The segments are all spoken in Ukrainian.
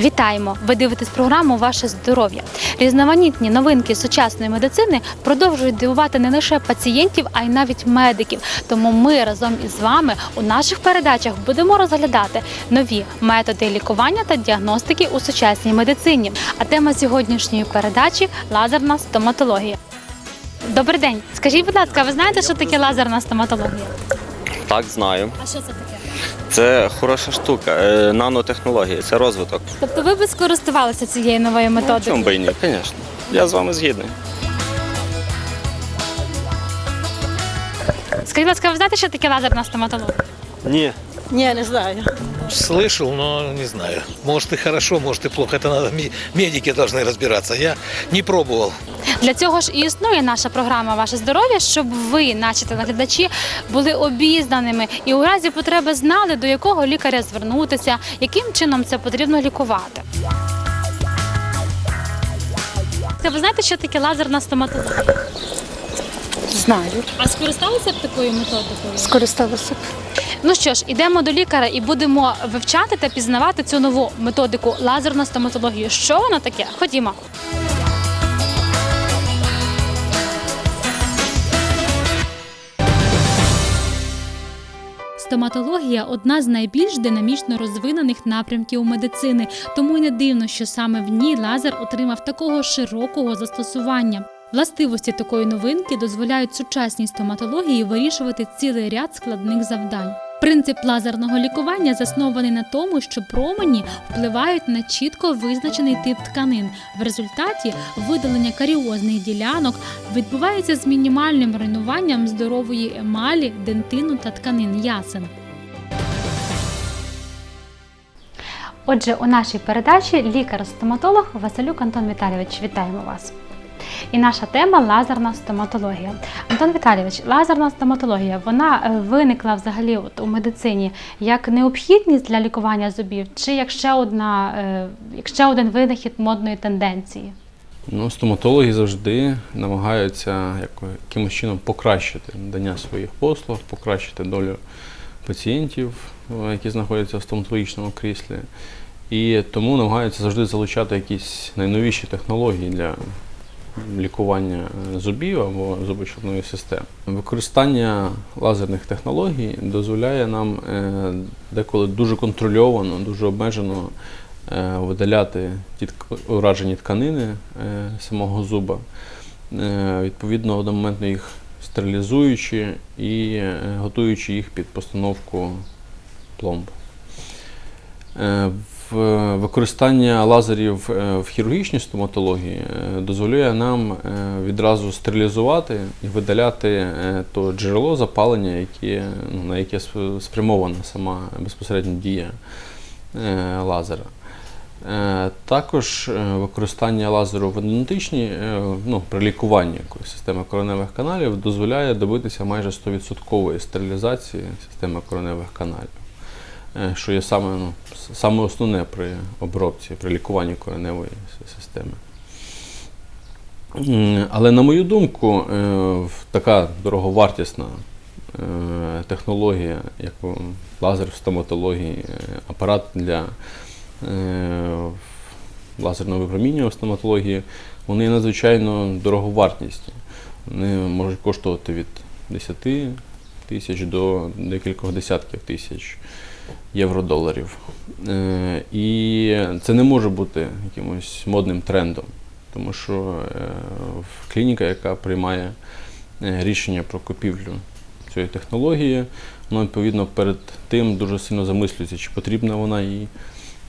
Вітаємо! Ви дивитесь програму Ваше здоров'я. Різноманітні новинки сучасної медицини продовжують дивувати не лише пацієнтів, а й навіть медиків. Тому ми разом із вами у наших передачах будемо розглядати нові методи лікування та діагностики у сучасній медицині. А тема сьогоднішньої передачі лазерна стоматологія. Добрий день. Скажіть, будь ласка, ви знаєте, що таке лазерна стоматологія? Так, знаю. А що це таке? Це хороша штука. Е, Нанотехнології, це розвиток. Тобто ви би скористувалися цією новою Ну, методикою? чому би і ні, звісно. Я з вами згідний. Скажіть, будь ласка, ви знаєте, що таке лазерна стоматологія? Ні. Не, не знаю. Слышал, но не знаю. Может и хорошо, может и плохо. Это надо ме- медики должны разбираться. Я не пробовал. Для цього ж і існує наша програма Ваше здоров'я, щоб ви, наші телеглядачі, були обізнаними і у разі потреби знали, до якого лікаря звернутися, яким чином це потрібно лікувати. Ви знаєте, що таке лазерна стоматологія? Знаю. А скористалися б такою методикою? Скористалася б. Ну що ж, ідемо до лікаря і будемо вивчати та пізнавати цю нову методику лазерну стоматологію. Що вона таке? Ходімо. Стоматологія одна з найбільш динамічно розвинених напрямків медицини, тому й не дивно, що саме в ній лазер отримав такого широкого застосування. Властивості такої новинки дозволяють сучасній стоматології вирішувати цілий ряд складних завдань. Принцип лазерного лікування заснований на тому, що промені впливають на чітко визначений тип тканин. В результаті видалення каріозних ділянок відбувається з мінімальним руйнуванням здорової емалі, дентину та тканин ясен. Отже, у нашій передачі лікар-стоматолог Василюк Антон Віталійович. Вітаємо вас. І наша тема лазерна стоматологія. Антон Віталійович, лазерна стоматологія вона е, виникла взагалі от у медицині як необхідність для лікування зубів, чи як ще одна, е, як ще один винахід модної тенденції? Ну, стоматологи завжди намагаються якимось чином покращити надання своїх послуг, покращити долю пацієнтів, е, які знаходяться в стоматологічному кріслі. І тому намагаються завжди залучати якісь найновіші технології для лікування е, зубів або зубочутної системи. Використання лазерних технологій дозволяє нам е, деколи дуже контрольовано, дуже обмежено е, видаляти ті уражені тканини самого зуба, відповідно одномоментно їх стерилізуючи і готуючи їх під постановку пломб. Е, Використання лазерів е, в хірургічній стоматології е, дозволяє нам відразу стерилізувати і видаляти то джерело запалення, яке, ну, на яке спрямована сама безпосередньо дія лазера. Також використання лазеру в ендодонтичній, е, ну, при лікуванні системи короневих каналів дозволяє добитися майже 100% стерилізації системи короневих каналів, що є саме, ну, саме основне при обробці, при лікуванні кореневої системи. Але на мою думку, е, така дороговартісна е, технологія, як лазер в стоматології, е, апарат для е, лазерного випромінювання в стоматології, вони надзвичайно дороговартісні. Вони можуть коштувати від 10 тисяч до декількох десятків тисяч євро-доларів. Е, І це не може бути якимось модним трендом, тому що е, клініка, яка приймає е, рішення про купівлю цієї технології, вона відповідно перед тим дуже сильно замислюється, чи потрібна вона їй,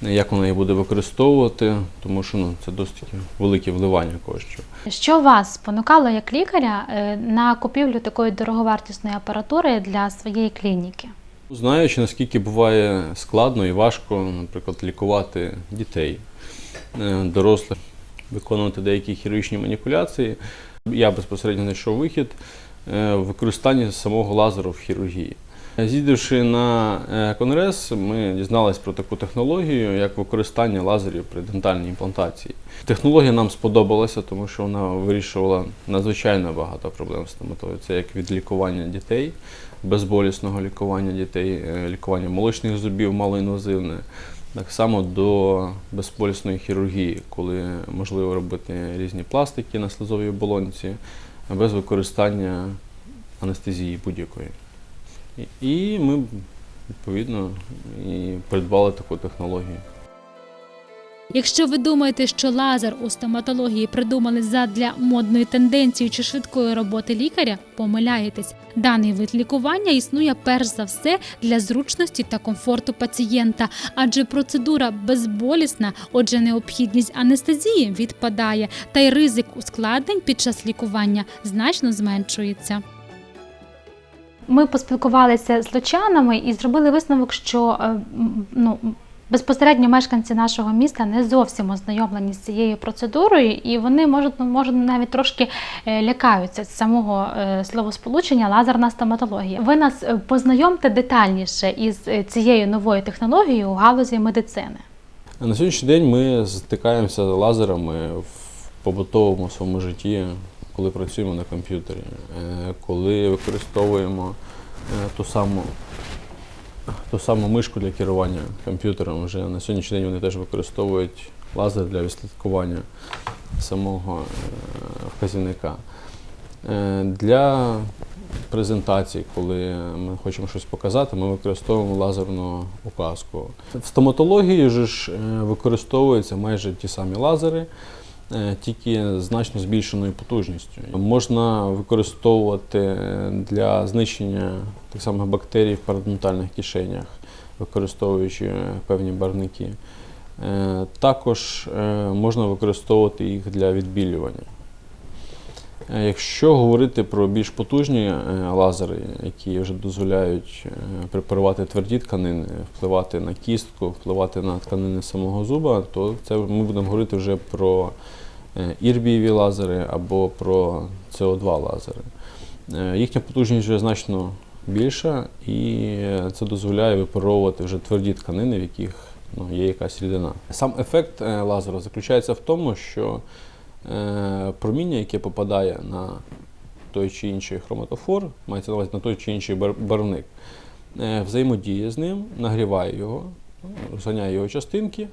як вона її буде використовувати, тому що ну, це досить велике вливання коштів. Що вас спонукало як лікаря на купівлю такої дороговартісної апаратури для своєї клініки? Знаючи, наскільки буває складно і важко, наприклад, лікувати дітей, е, дорослих, виконувати деякі хірургічні маніпуляції, я безпосередньо знайшов вихід е, в використанні самого лазеру в хірургії. З'їздивши на е, конгрес, ми дізналися про таку технологію, як використання лазерів при дентальній імплантації. Технологія нам сподобалася, тому що вона вирішувала надзвичайно багато проблем з стоматології. Це як від лікування дітей, безболісного лікування дітей, е, лікування молочних зубів малоінвазивне, Так само до безполісної хірургії, коли можливо робити різні пластики на слизовій оболонці без використання анестезії будь-якої. І ми відповідно і придбали таку технологію. Якщо ви думаєте, що лазер у стоматології придумали задля модної тенденції чи швидкої роботи лікаря, помиляєтесь. Даний вид лікування існує перш за все для зручності та комфорту пацієнта, адже процедура безболісна, отже, необхідність анестезії відпадає, та й ризик ускладнень під час лікування значно зменшується. Ми поспілкувалися з лучанами і зробили висновок, що е, ну, безпосередньо мешканці нашого міста не зовсім ознайомлені з цією процедурою, і вони можуть, можуть навіть трошки е, лякаються з самого е, словосполучення лазерна стоматологія. Ви нас е, познайомте детальніше із цією новою технологією у галузі медицини. На сьогоднішній день ми стикаємося з лазерами в побутовому своєму житті, коли працюємо на комп'ютері, коли використовуємо ту саму, ту саму мишку для керування комп'ютером. Вже на сьогоднішній день вони теж використовують лазер для відслідкування самого е, вказівника. Е, Для презентації, коли ми хочемо щось показати, ми використовуємо лазерну указку. В стоматології ж е, використовуються майже ті самі лазери, тільки значно збільшеною потужністю. Можна використовувати для знищення тих самих бактерій в парадонтальних кишенях, використовуючи е, певні барвники. Е, Також е, можна використовувати їх для відбілювання. Е, Якщо говорити про більш потужні е, лазери, які вже дозволяють е, препарувати тверді тканини, впливати на кістку, впливати на тканини самого зуба, то це ми будемо говорити вже про е, ірбієві лазери або про СО2 лазери. Е, Їхня потужність вже значно більша, і е, це дозволяє випаровувати вже тверді тканини, в яких ну, є якась рідина. Сам ефект е, лазера заключається в тому, що е, проміння, яке попадає на той чи інший хроматофор, мається на увазі на той чи інший барвник, е, взаємодіє з ним, нагріває його, ну, розганяє його частинки,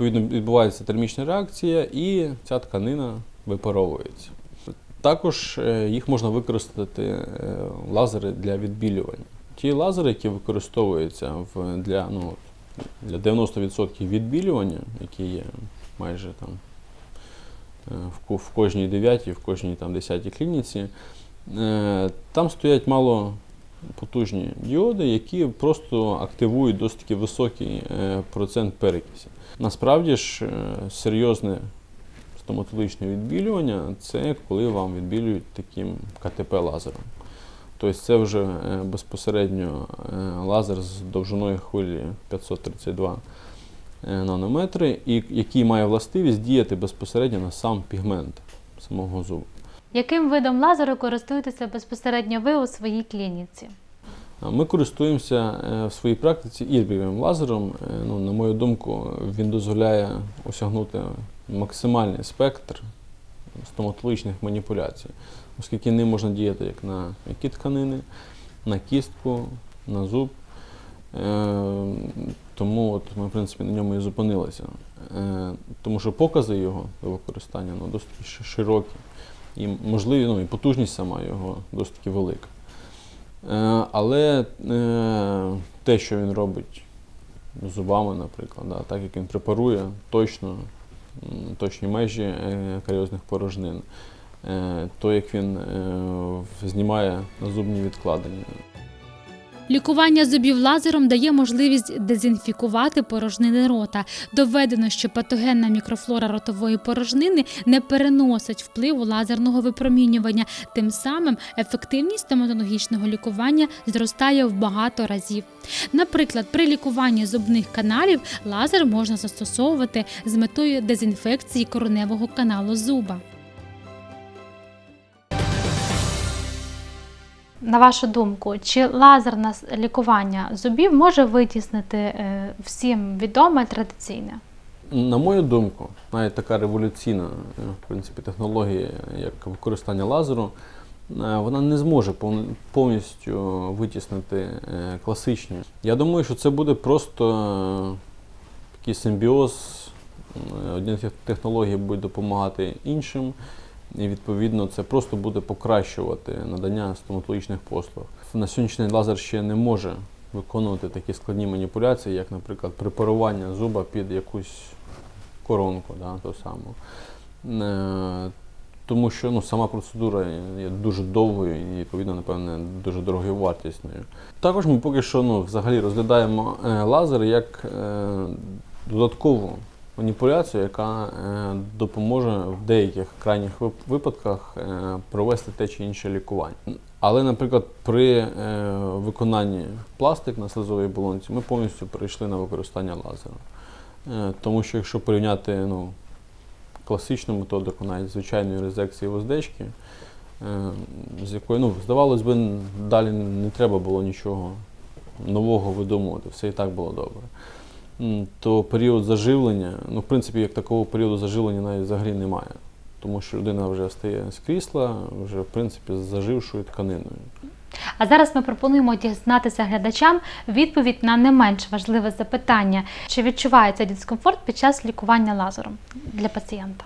відповідно відбувається термічна реакція, і ця тканина випаровується. Також е, їх можна використати е, лазери для відбілювання. Ті лазери, які використовуються в, для, ну, для 90% відбілювання, які є майже там е, в, в кожній 9, в кожній там 10 клініці, там стоять мало потужні діоди, які просто активують досить таки високий е, процент перекисі. Насправді ж е, серйозне стоматологічне відбілювання це коли вам відбілюють таким КТП-лазером. Тобто це вже е, безпосередньо лазер з довжиною хвилі 532 е, нанометри, який має властивість діяти безпосередньо на сам пігмент самого зубу. Яким видом лазеру користуєтеся безпосередньо ви у своїй клініці? Ми користуємося е, в своїй практиці ірбівим лазером. Е, Ну, на мою думку, він дозволяє осягнути максимальний спектр стоматологічних маніпуляцій, оскільки ним можна діяти як на які тканини, на кістку, на зуб. Е, Тому от ми, в принципі, на ньому і зупинилися. Тому що покази його до використання ну, досить широкі. І можливі, ну, і потужність сама його досить таки велика. Е, Але е, те, що він робить зубами, наприклад, да, так як він препарує точно, точні межі е, каріозних порожнин, е, то як він е, знімає зубні відкладення. Лікування зубів лазером дає можливість дезінфікувати порожнини рота. Доведено, що патогенна мікрофлора ротової порожнини не переносить впливу лазерного випромінювання. Тим самим ефективність стоматологічного лікування зростає в багато разів. Наприклад, при лікуванні зубних каналів лазер можна застосовувати з метою дезінфекції короневого каналу зуба. На вашу думку, чи лазерне лікування зубів може витіснити е, всім відоме традиційне? На мою думку, навіть така революційна е, в принципі, технологія, як використання лазеру, е, вона не зможе повністю витіснити класичні. Я думаю, що це буде просто такий симбіоз. Одні тех- технології будуть допомагати іншим, і відповідно це просто буде покращувати надання стоматологічних послуг. На сьогоднішній лазер ще не може виконувати такі складні маніпуляції, як, наприклад, препарування зуба під якусь коронку, да, ту саму. Е, Тому що ну, сама процедура є дуже довгою і, відповідно, напевне, дуже дорогою вартісною. Також ми поки що ну, взагалі розглядаємо е, лазер як е, додаткову маніпуляцію, яка е, допоможе в деяких крайніх випадках е, провести те чи інше лікування. Але, наприклад, при е, виконанні пластик на слизовій болонці ми повністю перейшли на використання лазера. Е, тому що якщо порівняти ну, класичну методику, навіть звичайної резекції воздечки, з якою, ну, здавалось би, далі не треба було нічого нового видумувати, все і так було добре. То період заживлення, ну, в принципі, як такого періоду заживлення навіть взагалі немає. Тому що людина вже встає з крісла, вже в принципі з зажившою тканиною. А зараз ми пропонуємо дізнатися глядачам відповідь на не менш важливе запитання: чи відчувається дискомфорт під час лікування лазером для пацієнта?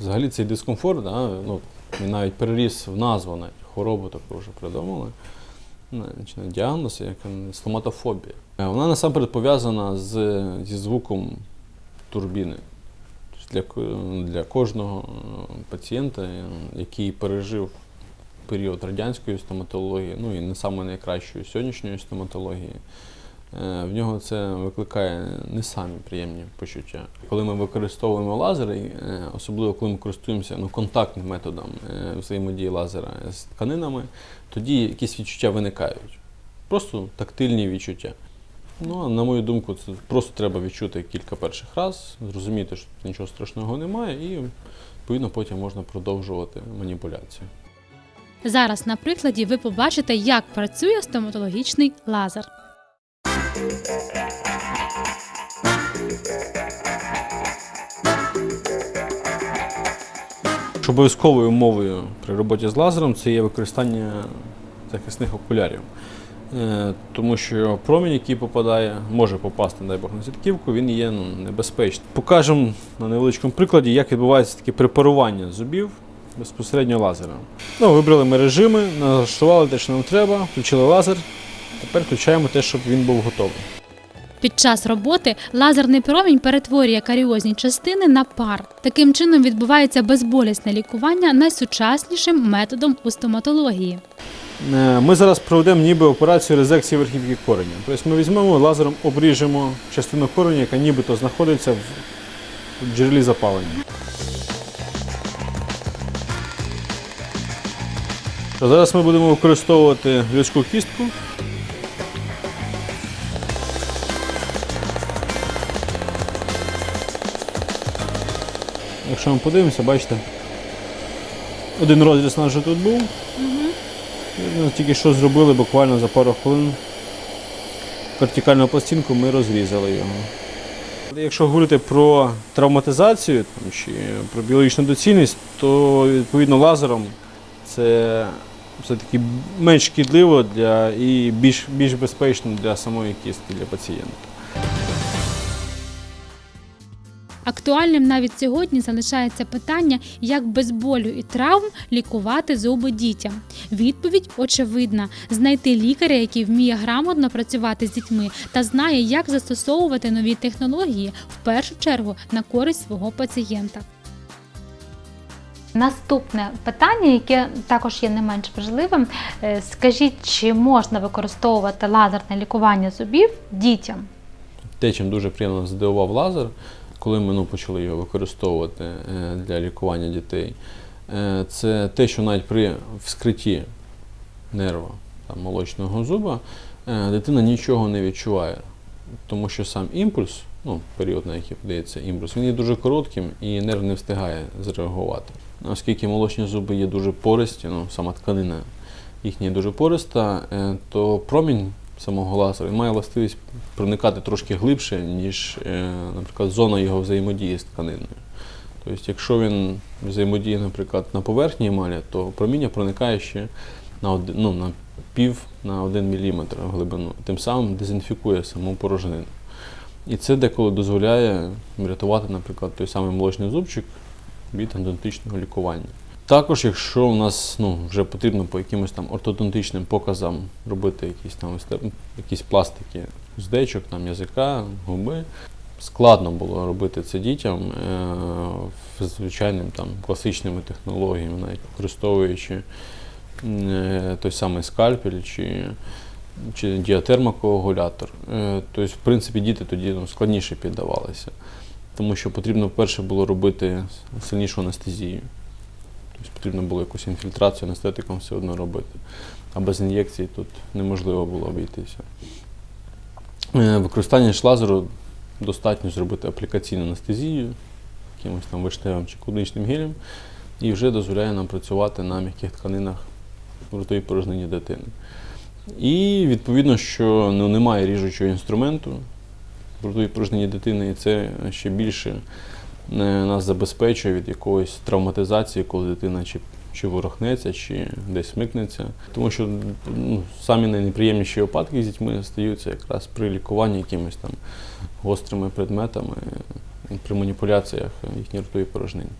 Взагалі цей дискомфорт, да, ну, він навіть переріс в назву навіть хворобу таку вже придумали. Ну, діагноз, як стоматофобія. Е, Вона насамперед пов'язана з, зі звуком турбіни. Тобто Для, для кожного е, пацієнта, е, який пережив період радянської стоматології, ну і не саме найкращої сьогоднішньої стоматології, в нього це викликає не самі приємні почуття. Коли ми використовуємо лазери, особливо коли ми користуємося ну, контактним методом взаємодії лазера з тканинами, тоді якісь відчуття виникають. Просто тактильні відчуття. Ну, на мою думку, це просто треба відчути кілька перших раз, зрозуміти, що тут нічого страшного немає, і відповідно потім можна продовжувати маніпуляцію. Зараз на прикладі ви побачите, як працює стоматологічний лазер. Обов'язковою умовою при роботі з лазером це є використання захисних окулярів. Е, Тому що промінь, який попадає, може попасти, дай Бог, на сітківку, він є ну, небезпечним. Покажемо на невеличкому прикладі, як відбувається таке препарування зубів безпосередньо лазером. Ну, вибрали ми режими, налаштували те, що нам треба, включили лазер. Тепер включаємо те, щоб він був готовий. Під час роботи лазерний промінь перетворює каріозні частини на пар. Таким чином відбувається безболісне лікування найсучаснішим методом у стоматології. Е, Ми зараз проведемо ніби операцію резекції верхівки кореня. Тобто ми візьмемо лазером, обріжемо частину кореня, яка нібито знаходиться в джерелі запалення. Зараз ми будемо використовувати людську кістку. Якщо ми подивимося, бачите, один розріз вже тут був. Ну, Тільки що зробили буквально за пару хвилин. Вертикальну пластинку ми розрізали його. Якщо говорити про травматизацію чи про біологічну доцільність, то відповідно лазером це все-таки менш шкідливо для, і більш, більш безпечно для самої кістки, для пацієнта. Актуальним навіть сьогодні залишається питання, як без болю і травм лікувати зуби дітям. Відповідь очевидна: знайти лікаря, який вміє грамотно працювати з дітьми та знає, як застосовувати нові технології в першу чергу на користь свого пацієнта. Наступне питання, яке також є не менш важливим. Скажіть, чи можна використовувати лазерне лікування зубів дітям? Те, чим дуже приємно здивував лазер, коли ми ну, почали його використовувати е, для лікування дітей, е, це те, що навіть при вскритті нерва там, молочного зуба е, дитина нічого не відчуває. Тому що сам імпульс, ну, період, на який подається імпульс, він є дуже коротким і нерв не встигає зреагувати. Оскільки молочні зуби є дуже пористі, ну, сама тканина їхня дуже пориста, то промінь самого лазера він має властивість проникати трошки глибше, ніж, е, наприклад, зона його взаємодії з тканиною. Тобто, якщо він взаємодіє, наприклад, на поверхні емалі, то проміння проникає ще на, один, ну, на пів на один міліметр глибину, тим самим дезінфікує саму порожнину. І це деколи дозволяє врятувати, наприклад, той самий молочний зубчик від ендодонтичного лікування. Також, якщо у нас ну, вже потрібно по якимось там ортодонтичним показам робити якісь там якісь пластики уздечок, там язика, губи, складно було робити це дітям е, звичайним там класичними технологіями, навіть використовуючи е, той самий скальпель чи, чи діатермокоагулятор. Е, тобто, в принципі, діти тоді ну, складніше піддавалися, тому що потрібно перше було робити сильнішу анестезію. Тобто потрібно було якусь інфільтрацію анестетиком все одно робити. А без ін'єкцій тут неможливо було обійтися. Е, Використання ж лазеру достатньо зробити аплікаційну анестезію, якимось там виштевим чи клубничним гелем, і вже дозволяє нам працювати на м'яких тканинах в ротовій порожнині дитини. І відповідно, що ну, немає ріжучого інструменту в ротовій порожнині дитини, і це ще більше нас забезпечує від якоїсь травматизації, коли дитина чи, чи ворохнеться, чи десь смикнеться. Тому що ну, самі найнеприємніші випадки з дітьми стаються якраз при лікуванні якимись там гострими предметами, при маніпуляціях їхньої ротової порожнини.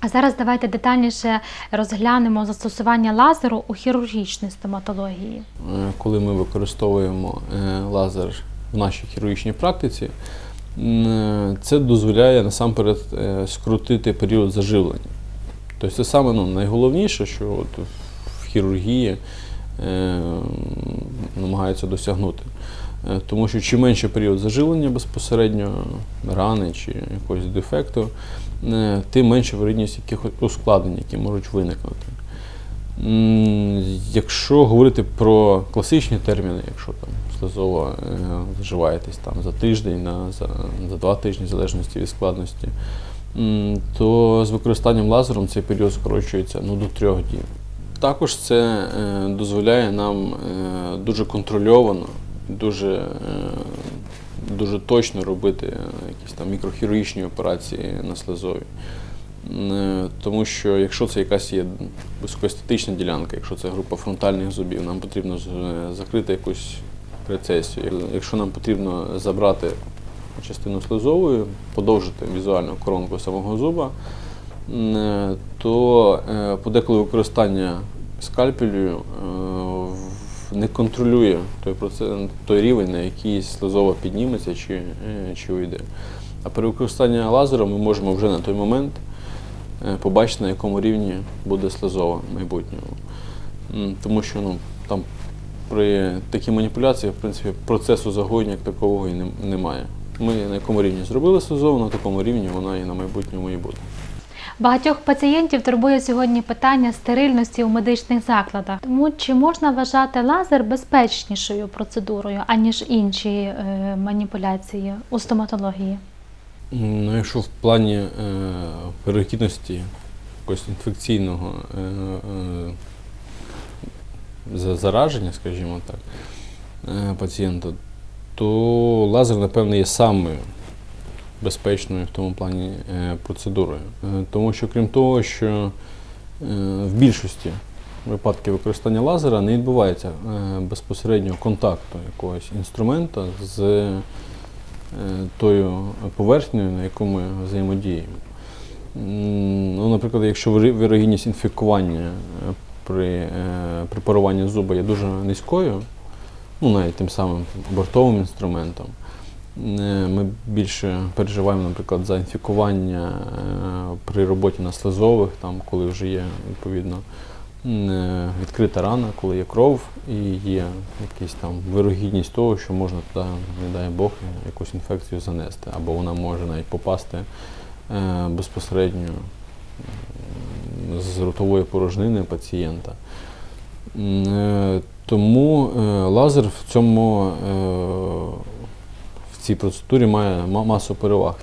А зараз давайте детальніше розглянемо застосування лазеру у хірургічній стоматології. Е, коли ми використовуємо е, лазер в нашій хірургічній практиці, це дозволяє насамперед е, скоротити період заживлення. Тобто це саме ну, найголовніше, що от в хірургії е, намагаються досягнути. Е, Тому що чим менше період заживлення безпосередньо рани чи якогось дефекту, е, тим менша вирідність якихось ускладнень, які можуть виникнути. Якщо говорити про класичні терміни, якщо там слезово е, заживаєтесь там за тиждень, на, за, за два тижні, в залежності від складності, то з використанням лазером цей період скорочується ну, до трьох днів. Також це е, дозволяє нам е, дуже контрольовано, дуже, дуже точно робити якісь там мікрохірургічні операції на слезові. Е, Тому що якщо це якась є високоестетична ділянка, якщо це група фронтальних зубів, нам потрібно е, закрити якусь рецесію. Якщо нам потрібно забрати частину слизової, подовжити візуальну коронку самого зуба, е, то подеколи використання скальпелю не контролює той, процес, той рівень, на який слизова підніметься чи, чи уйде. А при використанні лазеру ми можемо вже на той момент побачити, на якому рівні буде слизова в майбутньому. Тому що ну, там при такій маніпуляції, в принципі, процесу загоєння як такового і немає. Ми на якому рівні зробили слизову, на такому рівні вона і на майбутньому і буде. Багатьох пацієнтів турбує сьогодні питання стерильності у медичних закладах. Тому чи можна вважати лазер безпечнішою процедурою, аніж інші е, маніпуляції у стоматології? Ну, якщо в плані е, вирогідності якогось інфекційного е, е, зараження, скажімо так, е, пацієнта, то лазер, напевно, є самою безпечною в тому плані е, процедурою. Е, тому що, крім того, що е, в більшості випадків використання лазера не відбувається е, безпосереднього контакту якогось інструмента з тою поверхнею, на яку ми взаємодіємо. Ну, наприклад, якщо вирогідність інфікування е, при е, препаруванні зуба є дуже низькою, ну навіть тим самим бортовим інструментом, е, ми більше переживаємо, наприклад, за інфікування е, при роботі на слезових, там, коли вже є відповідно е, відкрита рана, коли є кров і є якась там вирогідність того, що можна туди, не дай Бог, якусь інфекцію занести, або вона може навіть попасти е, безпосередньо з ротової порожнини пацієнта. Е, Тому е, лазер в цьому е, в цій процедурі має масу переваг.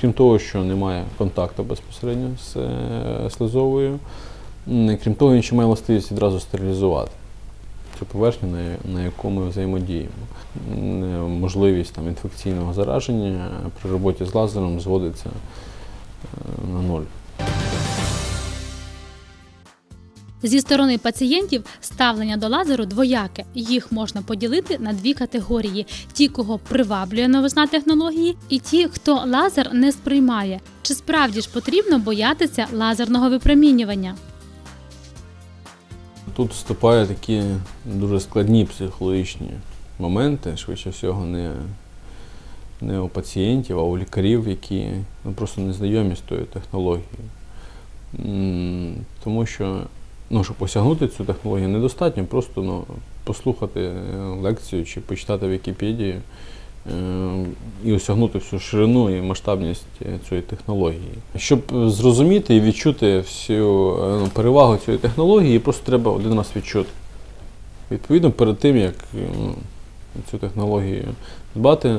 Крім того, що немає контакту безпосередньо з е, слизовою, крім того, він ще має властивість відразу стерилізувати цю поверхню, на, яку ми взаємодіємо. Е, Можливість там, інфекційного зараження при роботі з лазером зводиться е, на ноль. Зі сторони пацієнтів ставлення до лазеру двояке. Їх можна поділити на дві категорії: ті, кого приваблює новизна технології, і ті, хто лазер не сприймає. Чи справді ж потрібно боятися лазерного випромінювання? Тут вступають такі дуже складні психологічні моменти, швидше всього, не, не у пацієнтів, а у лікарів, які ну, просто не знайомі з тою технологією. Тому що, ну, щоб осягнути цю технологію, недостатньо просто ну, послухати лекцію чи почитати Вікіпедію і осягнути всю ширину і масштабність е, цієї технології. Щоб зрозуміти і відчути всю е, ну, перевагу цієї технології, її просто треба один раз відчути. Відповідно, перед тим, як е, ну, цю технологію дбати,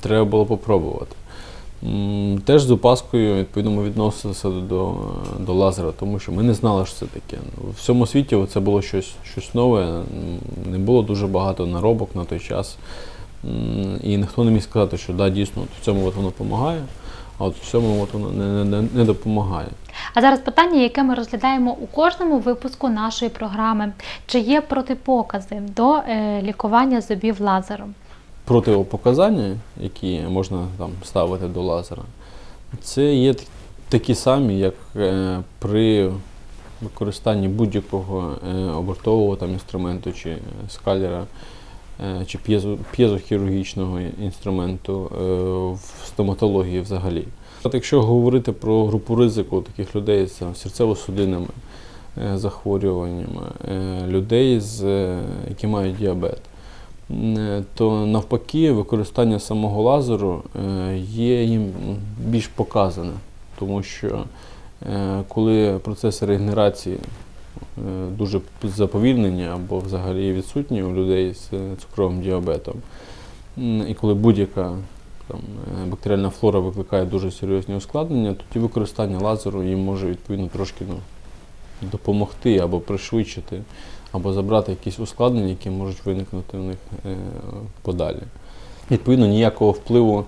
треба було попробувати. Теж з опаскою відповідно ми відносилися до, до лазера, тому що ми не знали, що це таке. В всьому світі це було щось, щось нове, не було дуже багато наробок на той час. І ніхто не міг сказати, що да, дійсно от в цьому от воно допомагає, а от в цьому от воно не, не, не допомагає. А зараз питання, яке ми розглядаємо у кожному випуску нашої програми: чи є протипокази до е, лікування зубів лазером? противопоказання, які можна там ставити до лазера, це є такі самі, як е, при використанні будь-якого е, обертового там, інструменту, чи скалера, е, чи п'єзо, п'єзохірургічного інструменту е, в стоматології взагалі. От якщо говорити про групу ризику таких людей з серцево-судинними е, захворюваннями, е, людей, з, е, які мають діабет, Е, то навпаки використання самого лазеру е, є їм більш показане, тому що е, коли процеси регенерації е, дуже заповільнені або взагалі відсутні у людей з е, цукровим діабетом, і коли будь-яка там, е, бактеріальна флора викликає дуже серйозні ускладнення, тоді використання лазеру їм може відповідно трошки ну, допомогти або пришвидшити або забрати якісь ускладнення, які можуть виникнути у них е, подалі. Відповідно, ніякого впливу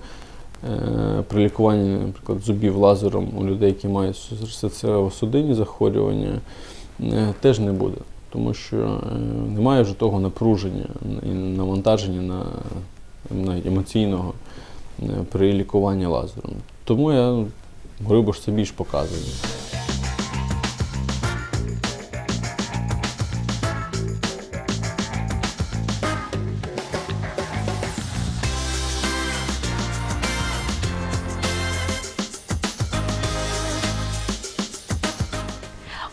е, при лікуванні, наприклад, зубів лазером у людей, які мають серцево-судинні захворювання, е, теж не буде. Тому що е, немає вже того напруження і навантаження на, навіть емоційного е, при лікуванні лазером. Тому я говорю, би, що це більш показує.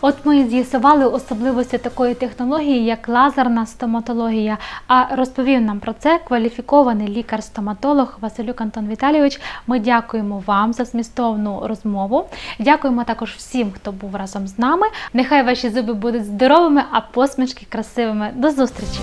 От ми з'ясували особливості такої технології, як лазерна стоматологія. А розповів нам про це кваліфікований лікар-стоматолог Василюк Антон Віталійович. Ми дякуємо вам за змістовну розмову. Дякуємо також всім, хто був разом з нами. Нехай ваші зуби будуть здоровими, а посмішки красивими. До зустрічі!